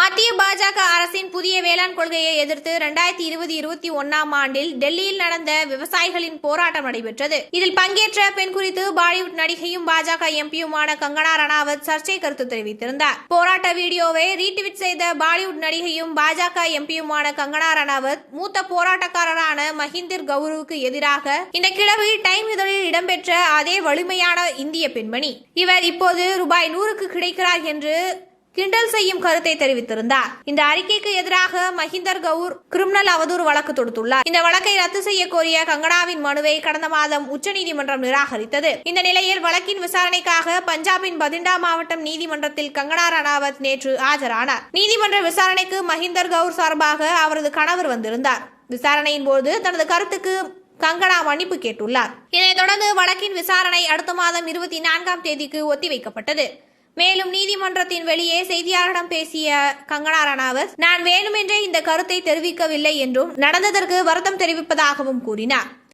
மத்திய பாஜக அரசின் புதிய வேளாண் கொள்கையை எதிர்த்து இரண்டாயிரத்தி இருபது இருபத்தி ஒன்னாம் ஆண்டில் டெல்லியில் நடந்த விவசாயிகளின் போராட்டம் நடைபெற்றது. இதில் பங்கேற்ற பெண் குறித்து பாலிவுட் நடிகையும் பாஜக எம்பியுமான கங்கனா ரணாவத் சர்ச்சை கருத்து தெரிவித்திருந்தார். போராட்ட வீடியோவை ரீட்வீட் செய்த பாலிவுட் நடிகையும் பாஜக எம்பியுமான கங்கனா ரணாவத் மூத்த போராட்டக்காரரான மஹிந்தர் கௌருவுக்கு எதிராக இந்த கிழமை டைம் இதழில் இடம்பெற்ற அதே வலிமையான இந்திய பெண்மணி. இவர் இப்போது ரூபாய் நூறுக்கு கிடைக்கிறார் என்று கிண்டல் செய்யும் கருத்தை தெரிவித்திருந்தார். இந்த அறிக்கைக்கு எதிராக மஹிந்தர் கவுர் கிரிமினல் அவதூறு வழக்கு தொடுத்துள்ளார். இந்த வழக்கை ரத்து செய்ய கோரிய கங்கனாவின் மனுவை கடந்த மாதம் உச்சநீதிமன்றம் நிராகரித்தது. இந்த நிலையில் வழக்கின் விசாரணைக்காக பஞ்சாபின் பதிண்டா மாவட்டம் நீதிமன்றத்தில் கங்கனா ரணாவத் நேற்று ஆஜரானார். நீதிமன்ற விசாரணைக்கு மஹிந்தர் கவுர் சார்பாக அவரது கணவர் வந்திருந்தார். விசாரணையின் போது தனது கருத்துக்கு கங்கனா மன்னிப்பு கேட்டுள்ளார். இதனைத் தொடர்ந்து வழக்கின் விசாரணை அடுத்த மாதம் இருபத்தி நான்காம் தேதிக்கு ஒத்திவைக்கப்பட்டது. மேலும் நீதிமன்றத்தின் வெளியே செய்தியாளரிடம் பேசிய கங்கனா ரணாவத் நான் வேணுமென்றே இந்த கருத்தை தெரிவிக்கவில்லை என்றும் நடந்ததற்கு வருத்தம் தெரிவிப்பதாகவும் கூறினார்.